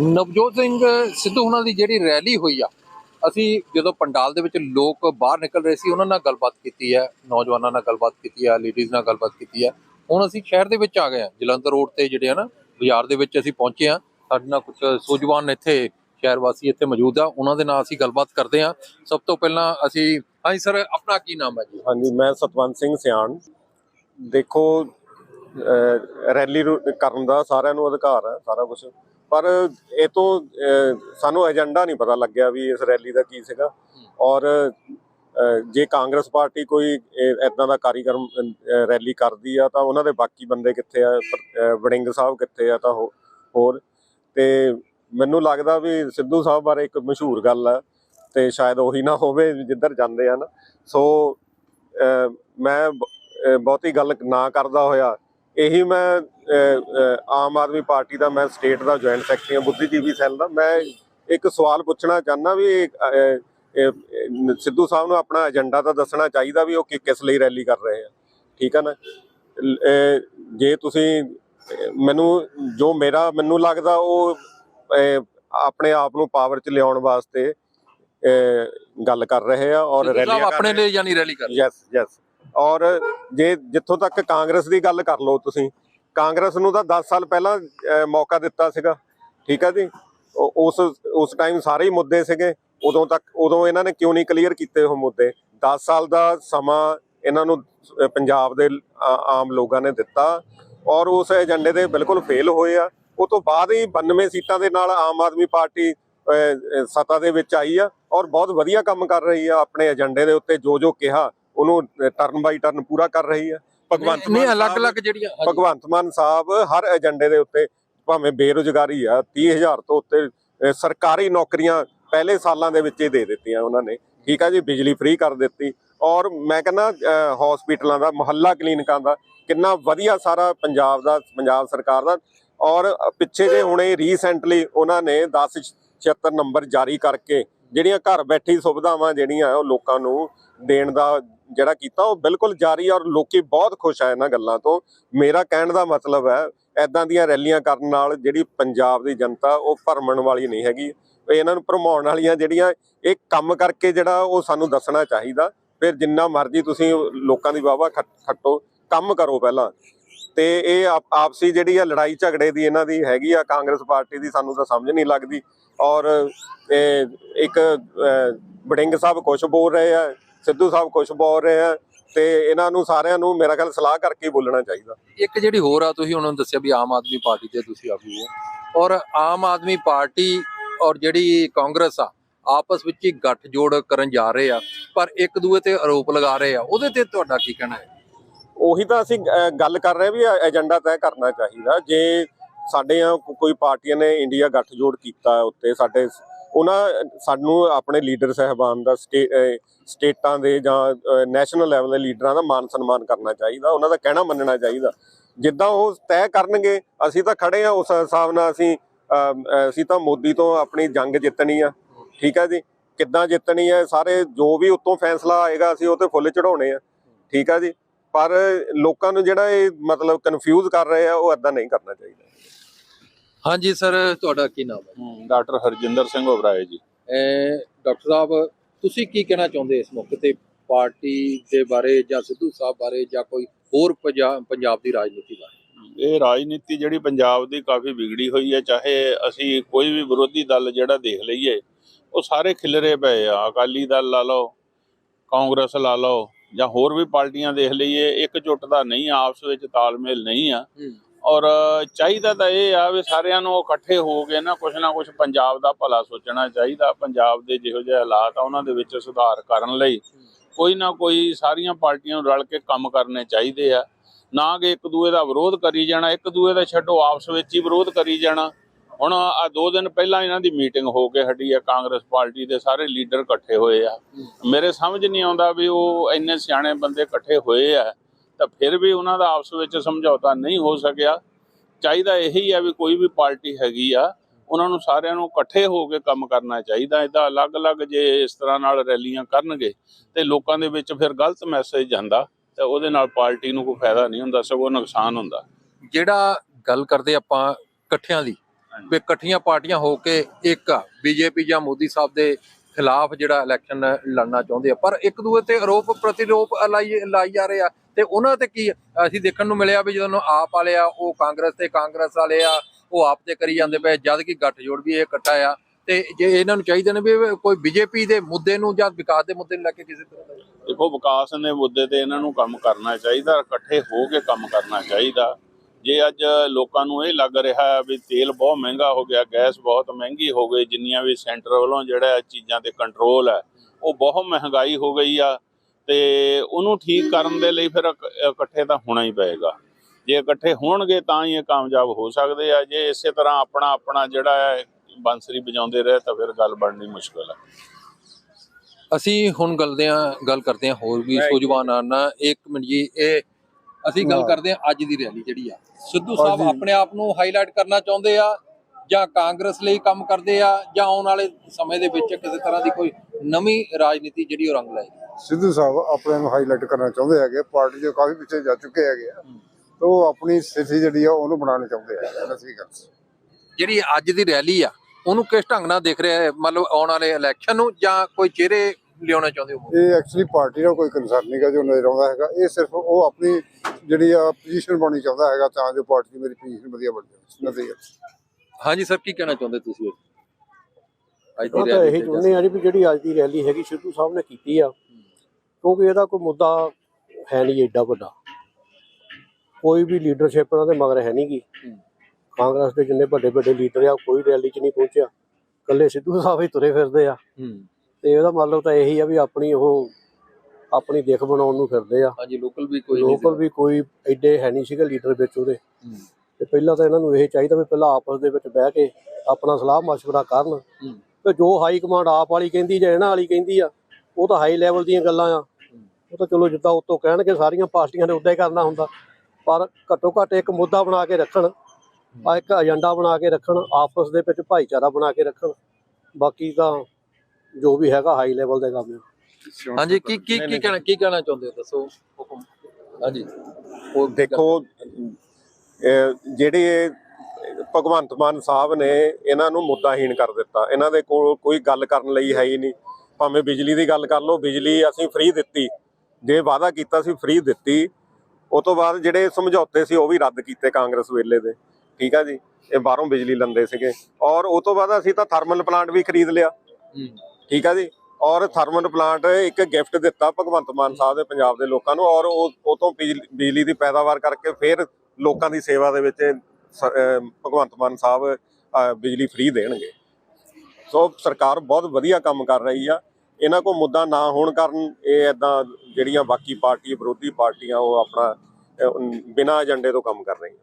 ਨਵਜੋਤ ਸਿੰਘ ਸਿੱਧੂ ਉਹਨਾਂ ਦੀ ਜਿਹੜੀ ਰੈਲੀ ਹੋਈ ਆ, ਅਸੀਂ ਜਦੋਂ ਪੰਡਾਲ ਦੇ ਵਿੱਚ ਲੋਕ ਬਾਹਰ ਨਿਕਲ ਰਹੇ ਸੀ, ਉਹਨਾਂ ਨਾਲ ਗੱਲਬਾਤ ਕੀਤੀ ਹੈ, ਨੌਜਵਾਨਾਂ ਨਾਲ ਗੱਲਬਾਤ ਕੀਤੀ ਹੈ ਲੇਡੀਜ਼ ਨਾਲ ਗੱਲਬਾਤ ਕੀਤੀ ਹੈ। ਹੁਣ ਅਸੀਂ ਸ਼ਹਿਰ ਦੇ ਵਿੱਚ ਆ ਗਏ ਹਾਂ, ਜਲੰਧਰ ਰੋਡ ਤੇ ਜਿਹੜੇ ਆ ਨਾ, ਬਾਜ਼ਾਰ ਦੇ ਵਿੱਚ ਅਸੀਂ ਪਹੁੰਚੇ ਹਾਂ। ਸਾਡੇ ਨਾਲ ਕੁਝ ਸੂਝਵਾਨ ਇੱਥੇ ਸ਼ਹਿਰ ਵਾਸੀ ਇੱਥੇ ਮੌਜੂਦ ਆ, ਉਹਨਾਂ ਦੇ ਨਾਲ ਅਸੀਂ ਗੱਲਬਾਤ ਕਰਦੇ ਹਾਂ। ਸਭ ਤੋਂ ਪਹਿਲਾਂ ਅਸੀਂ, ਹਾਂਜੀ ਸਰ ਆਪਣਾ ਕੀ ਨਾਮ ਹੈ ਜੀ? ਹਾਂਜੀ, ਮੈਂ ਸਤਵੰਤ ਸਿੰਘ ਸਿਆਣ। ਦੇਖੋ ਰੈਲੀ ਨੂੰ ਕਰਨ ਦਾ ਸਾਰਿਆਂ ਨੂੰ ਅਧਿਕਾਰ ਹੈ, ਸਾਰਾ ਕੁਝ ਪਰ ਇਹ ਤੋਂ ਸਾਨੂੰ ਏਜੰਡਾ ਨਹੀਂ ਪਤਾ ਲੱਗਿਆ ਵੀ ਇਸ ਰੈਲੀ ਦਾ ਕੀ ਸੀਗਾ। ਔਰ ਜੇ ਕਾਂਗਰਸ ਪਾਰਟੀ ਕੋਈ ਇਦਾਂ ਦਾ ਕਾਰੀਗਰਮ ਰੈਲੀ ਕਰਦੀ ਆ, ਤਾਂ ਉਹਨਾਂ ਦੇ ਬਾਕੀ ਬੰਦੇ ਕਿੱਥੇ ਆ? ਪਰ- ਵੜਿੰਗ ਸਾਹਿਬ ਕਿੱਥੇ ਆ ਤਾਂ ਹੋ- ਹੋਰ? ਤੇ ਮੈਨੂੰ ਲੱਗਦਾ ਵੀ ਸਿੱਧੂ ਸਾਹਿਬ ਬਾਰੇ ਇੱਕ ਮਸ਼ਹੂਰ ਗੱਲ ਆ, ਤੇ ਸ਼ਾਇਦ ਉਹੀ ਨਾ ਹੋਵੇ ਜਿੱਧਰ ਜਾਂਦੇ ਹਨ। ਸੋ ਮੈਂ ਬਹੁਤੀ ਗੱਲ ਨਾ ਕਰਦਾ ਹੋਇਆ, ਇਹੀ ਮੈਂ ਆਮ ਆਦਮੀ ਪਾਰਟੀ ਦਾ ਮੈਂ ਸਟੇਟ ਦਾ ਜੁਆਇੰਟ ਸੈਕਟਰੀ ਹਾਂ ਬੁੱਧੀਜੀਵੀ ਸੈੱਲ ਦਾ। ਮੈਂ ਇੱਕ ਸਵਾਲ ਪੁੱਛਣਾ ਚਾਹੁੰਦਾ ਵੀ ਸਿੱਧੂ ਸਾਹਿਬ ਨੂੰ ਆਪਣਾ ਏਜੰਡਾ ਤਾਂ ਦੱਸਣਾ ਚਾਹੀਦਾ ਵੀ ਉਹ ਕਿ- ਕਿਸ ਲਈ ਰੈਲੀ ਕਰ ਰਹੇ ਆ। ਠੀਕ ਹੈ ਨਾ? ਜੇ ਤੁਸੀਂ ਮੈਨੂੰ ਜੋ ਮੇਰਾ ਮੈਨੂੰ ਲੱਗਦਾ ਉਹ ਆਪਣੇ ਆਪ ਨੂੰ ਪਾਵਰ 'ਚ ਲਿਆਉਣ ਵਾਸਤੇ ਗੱਲ ਕਰ ਰਹੇ ਆ ਔਰ ਕਰ ਆਪਣੇ ਆ। ਲਈ ਯਾਨੀ ਰੈਲੀ ਕਰ ਯੈਸ ਯੈਸ ਔਰ ਜੇ ਜਿੱਥੋਂ ਤੱਕ ਕਾਂਗਰਸ ਦੀ ਗੱਲ ਕਰ ਲਓ ਤੁਸੀਂ ਕਾਂਗਰਸ ਨੂੰ ਤਾਂ 10 ਸਾਲ ਪਹਿਲਾਂ ਮੌਕਾ ਦਿੱਤਾ ਸੀਗਾ। ਠੀਕ ਹੈ ਜੀ? ਉਸ ਉਸ ਟਾਈਮ ਸਾਰੇ ਹੀ ਮੁੱਦੇ ਸੀਗੇ। ਉਦੋਂ ਤੱਕ ਉਦੋਂ ਇਹਨਾਂ ਨੇ ਕਿਉਂ ਨਹੀਂ ਕਲੀਅਰ ਕੀਤੇ ਉਹ ਮੁੱਦੇ? 10 ਸਾਲ ਦਾ ਸਮਾਂ ਇਹਨਾਂ ਨੂੰ ਪੰਜਾਬ ਦੇ ਆਮ ਲੋਕਾਂ ਨੇ ਦਿੱਤਾ ਔਰ ਉਸ ਏਜੰਡੇ ਦੇ ਬਿਲਕੁਲ ਫੇਲ ਹੋਏ ਆ। ਉਹ ਤੋਂ ਬਾਅਦ ਹੀ 92 ਸੀਟਾਂ ਦੇ ਨਾਲ ਆਮ ਆਦਮੀ ਪਾਰਟੀ ਅਹ, ਸੱਤਾ ਦੇ ਵਿੱਚ ਆਈ ਆ ਔਰ ਬਹੁਤ ਵਧੀਆ ਕੰਮ ਕਰ ਰਹੀ ਆ ਆਪਣੇ ਏਜੰਡੇ ਦੇ ਉੱਤੇ ਜੋ ਜੋ ਕਿਹਾ। ਉਹਨੂੰ ਟਰਨ ਬਾਈ ਟਰਨ ਪੂਰਾ ਕਰ ਰਹੀ ਆ ਭਗਵੰਤ ਨਹੀਂ ਅਲੱਗ-ਅਲੱਗ ਜਿਹੜੀਆਂ। ਭਗਵੰਤ ਮਾਨ ਸਾਹਿਬ ਹਰ ਏਜੰਡੇ ਦੇ ਉੱਤੇ ਭਾਵੇਂ ਬੇਰੁਜ਼ਗਾਰੀ ਆ 30000 ਤੋਂ ਉੱਤੇ ਸਰਕਾਰੀ ਨੌਕਰੀਆਂ ਪਹਿਲੇ ਸਾਲਾਂ ਦੇ ਵਿੱਚ ਹੀ ਦੇ ਦਿੱਤੀਆਂ ਉਹਨਾਂ ਨੇ। ਠੀਕ ਆ ਜੀ ਬਿਜਲੀ ਫ੍ਰੀ ਕਰ ਦਿੱਤੀ। ਔਰ ਮੈਂ ਕਹਿੰਦਾ ਹਸਪੀਟਲਾਂ ਦਾ ਮੁਹੱਲਾ ਕਲੀਨਿਕਾਂ ਦਾ ਕਿੰਨਾ ਵਧੀਆ ਸਾਰਾ ਪੰਜਾਬ ਦਾ ਪੰਜਾਬ ਸਰਕਾਰ ਦਾ। ਔਰ ਪਿੱਛੇ ਜੇ ਹੁਣੇ ਰੀਸੈਂਟਲੀ ਉਹਨਾਂ ਨੇ 1076 ਨੰਬਰ ਜਾਰੀ ਕਰਕੇ ਜਿਹੜੀਆਂ ਘਰ ਬੈਠੀ ਸੁਵਿਧਾਵਾਂ ਜਿਹੜੀਆਂ ਉਹ ਲੋਕਾਂ ਨੂੰ ਦੇਣ ਦਾ ਜਿਹੜਾ ਕੀਤਾ ਉਹ ਬਿਲਕੁਲ ਜਾਰੀ ਔਰ ਲੋਕੀ ਬਹੁਤ ਖੁਸ਼ ਆ ਇਹਨਾਂ ਗੱਲਾਂ ਤੋਂ। ਮੇਰਾ ਕਹਿਣ ਦਾ ਮਤਲਬ ਹੈ ਐਦਾਂ ਦੀਆਂ ਰੈਲੀਆਂ ਕਰਨ ਨਾਲ ਜਿਹੜੀ ਪੰਜਾਬ ਦੀ ਜਨਤਾ ਉਹ ਭਰਮਣ ਵਾਲੀ ਨਹੀਂ ਹੈਗੀ। ਇਹਨਾਂ ਨੂੰ ਭਰਮਾਉਣ ਵਾਲੀਆਂ ਜਿਹੜੀਆਂ ਇਹ ਕੰਮ ਕਰਕੇ ਜਿਹੜਾ ਉਹ ਸਾਨੂੰ ਦੱਸਣਾ ਚਾਹੀਦਾ। ਫਿਰ ਜਿੰਨਾ ਮਰਜ਼ੀ ਤੁਸੀਂ ਲੋਕਾਂ ਦੀ ਵਾਵਾ ਖੱਟੋ ਕੰਮ ਕਰੋ ਪਹਿਲਾਂ। ਤੇ ਇਹ ਆਪਸੀ ਜਿਹੜੀ ਆ ਲੜਾਈ ਝਗੜੇ ਦੀ ਇਹਨਾਂ ਦੀ ਹੈਗੀ ਆ ਕਾਂਗਰਸ ਪਾਰਟੀ ਦੀ ਸਾਨੂੰ ਤਾਂ ਸਮਝ ਨਹੀਂ ਲੱਗਦੀ। ਔਰ ਇੱਕ ਅਹ, ਵੜਿੰਗ ਸਾਹਿਬ ਕੁਝ ਬੋਲ ਰਹੇ ਆ। ਸਿੱਧੂ ਸਾਹਿਬ ਕੁਝ ਬੋਲ ਰਹੇ ਆ ਤੇ ਇਹਨਾਂ ਨੂੰ ਸਾਰਿਆਂ ਨੂੰ ਮੇਰਾ ਖਿਆਲ ਸਲਾਹ ਕਰਕੇ ਹੀ ਬੋਲਣਾ ਚਾਹੀਦਾ। ਇੱਕ ਜਿਹੜੀ ਹੋਰ ਆ ਤੁਸੀਂ ਉਹਨਾਂ ਨੂੰ ਦੱਸਿਆ ਵੀ ਆਮ ਆਦਮੀ ਪਾਰਟੀ ਦੇ ਤੁਸੀਂ ਆਗੂ ਹੋ। ਔਰ ਆਮ ਆਦਮੀ ਪਾਰਟੀ ਔਰ ਜਿਹੜੀ ਕਾਂਗਰਸ ਆ ਆਪਸ ਵਿੱਚ ਹੀ ਗੱਠਜੋੜ ਕਰਨ ਜਾ ਰਹੇ ਆ ਪਰ ਇੱਕ ਦੂਏ ਤੇ ਆਰੋਪ ਲਗਾ ਰਹੇ ਆ। ਉਹਦੇ ਤੇ ਤੁਹਾਡਾ ਕੀ ਕਹਿਣਾ ਹੈ? ਉਹੀ ਤਾਂ ਅਸੀਂ ਗੱਲ ਕਰ ਰਹੇ ਵੀ ਏਜੰਡਾ ਤੈਅ ਕਰਨਾ ਚਾਹੀਦਾ। ਜੇ ਸਾਡੇ ਆ ਕੋਈ ਪਾਰਟੀਆਂ ਨੇ ਇੰਡੀਆ ਗੱਠਜੋੜ ਕੀਤਾ ਹੈ ਉੱਤੇ ਸਾਡੇ ਸ- ਉਹਨਾਂ ਸਾਨੂੰ ਆਪਣੇ ਲੀਡਰ ਸਹਿਬਾਨ ਦਾ ਸਟੇ- ਸਟੇਟਾਂ ਦੇ ਜਾਂ ਨੈਸ਼ਨਲ ਲੈਵਲ ਦੇ ਲੀਡਰਾਂ ਦਾ ਮਾਨ ਸਨਮਾਨ ਕਰਨਾ ਚਾਹੀਦਾ, ਉਹਨਾਂ ਦਾ ਕਹਿਣਾ ਮੰਨਣਾ ਚਾਹੀਦਾ। ਜਿੱਦਾਂ ਉਹ ਤੈਅ ਕਰਨਗੇ, ਅਸੀਂ ਤਾਂ ਖੜੇ ਆ ਉਸ ਹਿਸਾਬ ਨਾਲ ਅਸੀਂ ਅਸੀਂ ਤਾਂ ਮੋਦੀ ਤੋਂ ਆਪਣੀ ਜੰਗ ਜਿੱਤਣੀ ਆ। ਠੀਕ ਆ ਜੀ? ਕਿੱਦਾਂ ਜਿੱਤਣੀ ਹੈ ਸਾਰੇ ਜੋ ਵੀ ਉੱਤੋਂ ਫੈਸਲਾ ਆਏਗਾ, ਅਸੀਂ ਉਹ ਤੇ ਫੁੱਲ ਚੜਾਉਣੇ ਆ। ਠੀਕ ਆ ਜੀ? ਪਰ ਲੋਕਾਂ ਨੂੰ ਜਿਹੜਾ ਇਹ ਮਤਲਬ ਕਨਫਿਊਜ਼ ਕਰ ਰਹੇ ਆ, ਉਹ ਏਦਾਂ ਨਹੀਂ ਕਰਨਾ ਚਾਹੀਦਾ। ਹਾਂਜੀ ਸਰ ਤੁਹਾਡਾ ਕੀ ਨਾਮ ਹੈ? ਡਾਕਟਰ ਹਰਜਿੰਦਰ ਸਿੰਘ ਉਬਰਾਏ ਜੀ। ਅਹ ਡਾਕਟਰ ਸਾਹਿਬ ਤੁਸੀਂ ਕੀ ਕਹਿਣਾ ਚਾਹੁੰਦੇ ਇਸ ਮੌਕੇ ਤੇ? ਪਾਰਟੀ ਦੇ ਬਾਰੇ ਜਾਂ ਸਿੱਧੂ ਸਾਹਿਬ ਬਾਰੇ ਜਾਂ ਕੋਈ ਹੋਰ ਪੰਜਾਬ ਪੰਜਾਬ ਦੀ ਰਾਜਨੀਤੀ ਬਾਰੇ? ਇਹ ਰਾਜਨੀਤੀ ਜਿਹੜੀ ਪੰਜਾਬ ਦੀ ਕਾਫੀ ਵਿਗੜੀ ਹੋਈ ਹੈ ਚਾਹੇ ਅਸੀਂ ਕੋਈ ਵੀ ਵਿਰੋਧੀ ਦਲ ਜਿਹੜਾ ਦੇਖ ਲਈਏ ਉਹ ਸਾਰੇ ਖਿਲਰੇ ਪਏ ਆ। ਅਕਾਲੀ ਦਲ ਲਾ ਲਓ ਕਾਂਗਰਸ ਲਾ ਲਓ ਜਾਂ ਹੋਰ ਵੀ ਪਾਰਟੀਆਂ ਦੇਖ ਲਈਏ ਇਕਜੁੱਟ ਦਾ ਨਹੀਂ ਆ, ਆਪਸ ਵਿੱਚ ਤਾਲਮੇਲ ਨਹੀਂ ਆ। ਔਰ ਚਾਹੀਦਾ ਤਾਂ ਇਹ ਆ ਵੀ ਸਾਰਿਆਂ ਨੂੰ ਇਕੱਠੇ ਹੋ ਕੇ ਨਾ ਕੁਛ ਨਾ ਕੁਛ ਪੰਜਾਬ ਦਾ ਭਲਾ ਸੋਚਣਾ ਚਾਹੀਦਾ, ਪੰਜਾਬ ਦੇ ਜਿਹੋ ਜਿਹੇ ਹਾਲਾਤ ਆ ਉਹਨਾਂ ਦੇ ਵਿੱਚ ਸੁਧਾਰ ਕਰਨ ਲਈ ਕੋਈ ਨਾ ਕੋਈ ਸਾਰੀਆਂ ਪਾਰਟੀਆਂ ਨੂੰ ਰਲ ਕੇ ਕੰਮ ਕਰਨੇ ਚਾਹੀਦੇ ਆ। ਨਾ ਕਿ ਇੱਕ ਦੂਏ ਦਾ ਵਿਰੋਧ ਕਰੀ ਜਾਣਾ, ਇੱਕ ਦੂਏ ਦਾ ਛੱਡੋ ਆਪਸ ਵਿੱਚ ਹੀ ਵਿਰੋਧ ਕਰੀ ਜਾਣਾ। ਹੁਣ ਆ ਦੋ ਦਿਨ ਪਹਿਲਾਂ ਇਹਨਾਂ ਦੀ ਮੀਟਿੰਗ ਹੋ ਕੇ ਹਟੀ ਆ, ਕਾਂਗਰਸ ਪਾਰਟੀ ਦੇ ਸਾਰੇ ਲੀਡਰ ਇਕੱਠੇ ਹੋਏ ਆ। ਮੇਰੇ ਸਮਝ ਨਹੀਂ ਆਉਂਦਾ ਵੀ ਉਹ ਇੰਨੇ ਸਿਆਣੇ ਬੰਦੇ ਇਕੱਠੇ ਹੋਏ ਆ। ਤਾਂ ਫਿਰ ਵੀ ਉਹਨਾਂ ਦਾ ਆਪਸ ਵਿੱਚ ਸਮਝੌਤਾ ਨਹੀਂ ਹੋ ਸਕਿਆ। ਚਾਹੀਦਾ ਇਹੀ ਆ ਵੀ ਕੋਈ ਵੀ ਪਾਰਟੀ ਹੈਗੀ ਆ ਉਹਨਾਂ ਨੂੰ ਸਾਰਿਆਂ ਨੂੰ ਇਕੱਠੇ ਹੋ ਕੇ ਕੰਮ ਕਰਨਾ ਚਾਹੀਦਾ। ਇਹਦਾ ਅਲੱਗ-ਅਲੱਗ ਜੇ ਇਸ ਤਰ੍ਹਾਂ ਨਾਲ ਰੈਲੀਆਂ ਕਰਨਗੇ ਤੇ ਲੋਕਾਂ ਦੇ ਵਿੱਚ ਫਿਰ ਗਲਤ ਮੈਸੇਜ ਜਾਂਦਾ ਤੇ ਉਹਦੇ ਨਾਲ ਪਾਰਟੀ ਨੂੰ ਕੋਈ ਫਾਇਦਾ ਨਹੀਂ ਹੁੰਦਾ ਸਗੋਂ ਨੁਕਸਾਨ ਹੁੰਦਾ। ਜਿਹੜਾ ਗੱਲ ਕਰਦੇ ਆਪਾਂ ਇਕੱਠਿਆਂ ਦੀ ਵੀ ਇਕੱਠੀਆਂ ਪਾਰਟੀਆਂ ਹੋ ਕੇ ਇੱਕ ਬੀਜੇਪੀ ਜਾਂ ਮੋਦੀ ਸਾਹਿਬ ਦੇ ਖਿਲਾਫ ਜਿਹੜਾ ਇਲੈਕਸ਼ਨ ਲੜਨਾ ਚਾਹੁੰਦੇ ਆ ਪਰ ਇੱਕ ਦੂਏ ਤੇ ਆਰੋਪ ਪ੍ਰਤੀਰੋਪ ਲਾਈ ਲਾਈ ਜਾ ਰਹੇ ਆ। ਤੇ ਉਹਨਾਂ ਤੇ ਕੀ ਅਸੀਂ ਦੇਖਣ ਨੂੰ ਮਿਲਿਆ ਵੀ ਜਦੋਂ ਆਪ ਵਾਲੇ ਆ, ਉਹ ਕਾਂਗਰਸ ਤੇ ਕਾਂਗਰਸ ਵਾਲੇ ਆ, ਉਹ ਆਪ ਤੇ ਕਰੀ ਜਾਂਦੇ ਪਏ, ਜਦ ਕਿ ਗੱਠਜੋੜ ਵੀ ਇਹ ਇਕੱਠਾ ਆ। ਤੇ ਜੇ ਇਹਨਾਂ ਨੂੰ ਚਾਹੀਦੇ ਨੇ ਵੀ ਕੋਈ ਬੀਜੇਪੀ ਦੇ ਮੁੱਦੇ ਨੂੰ ਜਾਂ ਵਿਕਾਸ ਦੇ ਮੁੱਦੇ ਨੂੰ ਲੈ ਕੇ ਕਿਸੇ ਤਰ੍ਹਾਂ ਦਾ ਦੇਖੋ, ਵਿਕਾਸ ਦੇ ਮੁੱਦੇ ਤੇ ਇਹਨਾਂ ਨੂੰ ਕੰਮ ਕਰਨਾ ਚਾਹੀਦਾ, ਇਕੱਠੇ ਹੋ ਕੇ ਕੰਮ ਕਰਨਾ ਚਾਹੀਦਾ। ਜੇ ਅੱਜ ਲੋਕਾਂ ਨੂੰ ਇਹ ਲੱਗ ਰਿਹਾ ਹੈ ਵੀ ਤੇਲ ਬਹੁਤ ਮਹਿੰਗਾ ਹੋ ਗਿਆ, ਗੈਸ ਬਹੁਤ ਮਹਿੰਗੀ ਹੋ ਗਈ, ਜਿੰਨੀਆਂ ਵੀ ਸੈਂਟਰ ਵੱਲੋਂ ਜਿਹੜਾ ਚੀਜ਼ਾਂ ਤੇ ਕੰਟਰੋਲ ਹੈ, ਉਹ ਬਹੁਤ ਮਹਿੰਗਾਈ ਹੋ ਗਈ ਆ। ਤੇ ਉਹਨੂੰ ਠੀਕ ਕਰਨ ਦੇ ਲਈ ਫਿਰ ਇਕ- ਇਕੱਠੇ ਤਾਂ ਹੋਣਾ ਹੀ ਪਏਗਾ। ਜੇ ਇਕੱਠੇ ਹੋਣਗੇ ਤਾਂ ਹੀ ਇਹ ਕਾਮਯਾਬ ਹੋ ਸਕਦੇ ਆ। ਜੇ ਇਸੇ ਤਰ੍ਹਾਂ ਆਪਣਾ ਆਪਣਾ ਜਿਹੜਾ ਹੈ ਬੰਸਰੀ ਵਜਾਉਂਦੇ ਰਹੇ ਤਾਂ ਫਿਰ ਗੱਲ ਬਣਨੀ ਮੁਸ਼ਕਲ ਹੈ ਅਸੀਂ ਹੁਣ ਗਲਦੇ ਆ ਗੱਲ ਕਰਦੇ ਆ ਹੋਰ ਵੀ ਸੂਝਵਾਨਾਂ ਨਾਲ ਇੱਕ ਮਿੰਟ ਜੀ ਇਹ ਅਸੀਂ ਗੱਲ ਕਰਦੇ ਆ ਅੱਜ ਦੀ ਰੈਲੀ ਜਿਹੜੀ ਆ। ਸਿੱਧੂ ਸਾਹਿਬ ਆਪਣੇ ਆਪ ਨੂੰ ਹਾਈਲਾਈਟ ਕਰਨਾ ਚਾਹੁੰਦੇ ਆ ਜਾਂ ਕਾਂਗਰਸ ਲਈ ਕੰਮ ਕਰਦੇ ਆ ਜਾਂ ਆਉਣ ਵਾਲੇ ਸਮੇਂ ਦੇ ਵਿੱਚ ਕਿਸੇ ਤਰ੍ਹਾਂ ਦੀ ਕੋਈ ਨਵੀਂ ਰਾਜਨੀਤੀ ਜਿਹੜੀ ਉਹ ਰੰਗ ਲਾਏਗੀ? ਸਿੱਧੂ ਸਾਹਿਬ ਆਪਣੇ ਨੂੰ ਹਾਈਲਾਈਟ ਕਰਨਾ ਚਾਹੁੰਦੇ ਹੈਗੇ ਪਾਰਟੀ ਜੋ ਕਾਫੀ ਪਿੱਛੇ ਜਾ ਚੁੱਕੇ ਹੈਗੇ ਆ ਤੇ ਉਹ ਆਪਣੀ ਸਥਿਤੀ ਜਿਹੜੀ ਆ ਉਹਨੂੰ ਬਣਾਉਣੀ ਚਾਹੁੰਦੇ ਹੈਗੇ ਅਸੀਂ ਗੱਲ। ਜਿਹੜੀ ਅੱਜ ਦੀ ਰੈਲੀ ਆ ਉਹਨੂੰ ਕਿਸ ਢੰਗ ਨਾਲ ਦੇਖ ਰਿਹਾ ਹੈ? ਮਤਲਬ ਆਉਣ ਵਾਲੇ ਇਲੈਕਸ਼ਨ ਨੂੰ ਜਾਂ ਕੋਈ ਚਿਹਰੇ ਲਿਆਉਣਾ ਚਾਹੁੰਦੇ ਹੋ? ਇਹ ਐਕਚੁਅਲੀ ਪਾਰਟੀ ਦਾ ਕੋਈ ਕੰਸਰਨ ਨਹੀਂਗਾ ਜੋ ਨਜ਼ਰ ਆਉਂਦਾ ਹੈਗਾ। ਇਹ ਸਿਰਫ ਉਹ ਆਪਣੀ ਜਿਹੜੀ ਆ ਪੋਜੀਸ਼ਨ ਬਣਾਉਣੀ ਚਾਹੁੰਦਾ ਹੈਗਾ ਤਾਂ ਜੋ ਪਾਰਟੀ ਦੀ ਮੇਰੀ ਪੋਜੀਸ਼ਨ ਵਧੀਆ ਬਣ ਜਾਵੇ ਨਤੀਜਾ ਹਾਂਜੀ ਸਰ ਕੀ ਕਹਿਣਾ ਚਾਹੁੰਦੇ ਤੁਸੀਂ ਅੱਜ? ਉਹ ਤਾਂ ਇਹੀ ਚਾਹੁੰਦੇ ਆ ਜੀ ਵੀ ਜਿਹੜੀ ਅੱਜ ਦੀ ਰੈਲੀ ਹੈਗੀ ਸਿੱਧੂ ਸਾਹਿਬ ਨੇ ਕੀਤੀ ਆ ਕਿਉਂਕਿ ਇਹਦਾ ਕੋਈ ਮੁੱਦਾ ਹੈ ਨਹੀਂ ਏਡਾ ਵੱਡਾ। ਕੋਈ ਵੀ ਲੀਡਰਸ਼ਿਪ ਇਹਨਾਂ ਦੇ ਮਗਰ ਹੈ ਨਹੀਂਗੀ ਕਾਂਗਰਸ ਦੇ ਜਿੰਨੇ ਵੱਡੇ ਵੱਡੇ ਲੀਡਰ ਆ ਕੋਈ ਰੈਲੀ 'ਚ ਨਹੀਂ ਪਹੁੰਚਿਆ। ਕੱਲੇ ਸਿੱਧੂ ਸਾਹਿਬ ਹੀ ਤੁਰੇ ਫਿਰਦੇ ਆ। ਤੇ ਇਹਦਾ ਮਤਲਬ ਤਾਂ ਇਹੀ ਆ ਵੀ ਆਪਣੀ ਉਹ ਆਪਣੀ ਦਿੱਖ ਬਣਾਉਣ ਨੂੰ ਫਿਰਦੇ ਆ। ਹਾਂਜੀ ਲੋਕਲ ਵੀ ਕੋਈ ਨਹੀਂ ਲੋਕਲ ਵੀ ਕੋਈ ਐਡੇ ਹੈ ਨਹੀਂ ਸੀਗਾ ਲੀਡਰ ਵਿੱਚ ਉਹਦੇ। ਤੇ ਪਹਿਲਾਂ ਤਾਂ ਇਹਨਾਂ ਨੂੰ ਇਹ ਚਾਹੀਦਾ ਵੀ ਪਹਿਲਾਂ ਆਪਸ ਦੇ ਵਿੱਚ ਬਹਿ ਕੇ ਆਪਣਾ ਸਲਾਹ ਮਸ਼ਵਰਾ ਕਰਨ। ਤੇ ਜੋ ਹਾਈ ਕਮਾਂਡ ਆਪ ਵਾਲੀ ਕਹਿੰਦੀ ਜਾਂ ਇਹਨਾਂ ਵਾਲੀ ਕਹਿੰਦੀ ਆ ਉਹ ਤਾਂ ਹਾਈ ਲੈਵਲ ਦੀਆਂ ਗੱਲਾਂ ਆ। ਉਹ ਤਾਂ ਚਲੋ ਜਿੱਦਾਂ ਉਤੋਂ ਕਹਿਣਗੇ ਸਾਰੀਆਂ ਪਾਰਟੀਆਂ ਨੇ ਉਦਾਂ ਹੀ ਕਰਨਾ ਹੁੰਦਾ। ਪਰ ਘੱਟੋ ਘੱਟ ਇੱਕ ਮੁੱਦਾ ਬਣਾ ਕੇ ਰੱਖਣ ਆ ਇੱਕ ਏਜੰਡਾ ਬਣਾ ਕੇ ਰੱਖਣ ਆਪਸ ਦੇ ਵਿੱਚ ਭਾਈਚਾਰਾ ਬਣਾ ਕੇ ਰੱਖਣ ਬਾਕੀ ਤਾਂ ਜੋ ਵੀ ਹੈਗਾ ਹਾਈ ਲੈਵਲ ਦੇ ਕੰਮ ਆ। ਹਾਂਜੀ ਕੀ ਕੀ ਕੀ ਕਹਿਣਾ ਕੀ ਕਹਿਣਾ ਚਾਹੁੰਦੇ ਹੋ? ਦੱਸੋ ਹੁਕਮ। ਹਾਂਜੀ। ਉਹ ਦੇਖੋ ਜਿਹੜੇ ਭਗਵੰਤ ਮਾਨ ਸਾਹਿਬ ਨੇ ਇਹਨਾਂ ਨੂੰ ਮੁੱਦਾਹੀਣ ਕਰ ਦਿੱਤਾ। ਇਹਨਾਂ ਦੇ ਕੋਲ ਕੋਈ ਗੱਲ ਕਰਨ ਲਈ ਹੈ ਹੀ ਨਹੀਂ। ਭਾਵੇਂ ਬਿਜਲੀ ਦੀ ਗੱਲ ਕਰ ਲਓ ਬਿਜਲੀ ਅਸੀਂ ਫ੍ਰੀ ਦਿੱਤੀ। ਜੇ ਵਾਅਦਾ ਕੀਤਾ ਸੀ ਫ੍ਰੀ ਦਿੱਤੀ ਉਹ ਤੋਂ ਬਾਅਦ ਜਿਹੜੇ ਸਮਝੌਤੇ ਸੀ ਉਹ ਵੀ ਰੱਦ ਕੀਤੇ ਕਾਂਗਰਸ ਵੇਲੇ ਦੇ। ਠੀਕ ਆ ਜੀ? ਇਹ ਬਾਹਰੋਂ ਬਿਜਲੀ ਲੰਦੇ ਸੀਗੇ। ਔਰ ਉਹ ਤੋਂ ਬਾਅਦ ਅਸੀਂ ਤਾਂ ਥਰਮਲ ਪਲਾਂਟ ਵੀ ਖਰੀਦ ਲਿਆ। ਠੀਕ ਆ ਜੀ? ਔਰ ਥਰਮਲ ਪਲਾਂਟ ਇੱਕ ਗਿਫਟ ਦਿੱਤਾ ਭਗਵੰਤ ਮਾਨ ਸਾਹਿਬ ਦੇ ਪੰਜਾਬ ਦੇ ਲੋਕਾਂ ਨੂੰ। ਔਰ ਉਹ ਤੋਂ ਬਿਜਲੀ ਦੀ ਪੈਦਾਵਾਰ ਕਰਕੇ ਫਿਰ ਲੋਕਾਂ ਦੀ ਸੇਵਾ ਦੇ ਵਿੱਚ ਭਗਵੰਤ ਮਾਨ ਸਾਹਿਬ ਬਿਜਲੀ ਫ੍ਰੀ ਦੇਣਗੇ। ਸੋ ਸਰਕਾਰ ਬਹੁਤ ਵਧੀਆ ਕੰਮ ਕਰ ਰਹੀ ਆ। ਇਹਨਾਂ ਕੋ ਮੁੱਦਾ ਨਾ ਹੋਣ ਕਾਰਨ ਇਹ ਇਦਾਂ ਜਿਹੜੀਆਂ ਬਾਕੀ ਪਾਰਟੀ ਵਿਰੋਧੀ ਪਾਰਟੀਆਂ ਉਹ ਆਪਣਾ ਬਿਨਾਂ ਏਜੰਡੇ ਤੋਂ ਕੰਮ ਕਰ ਰਹੀਆਂ।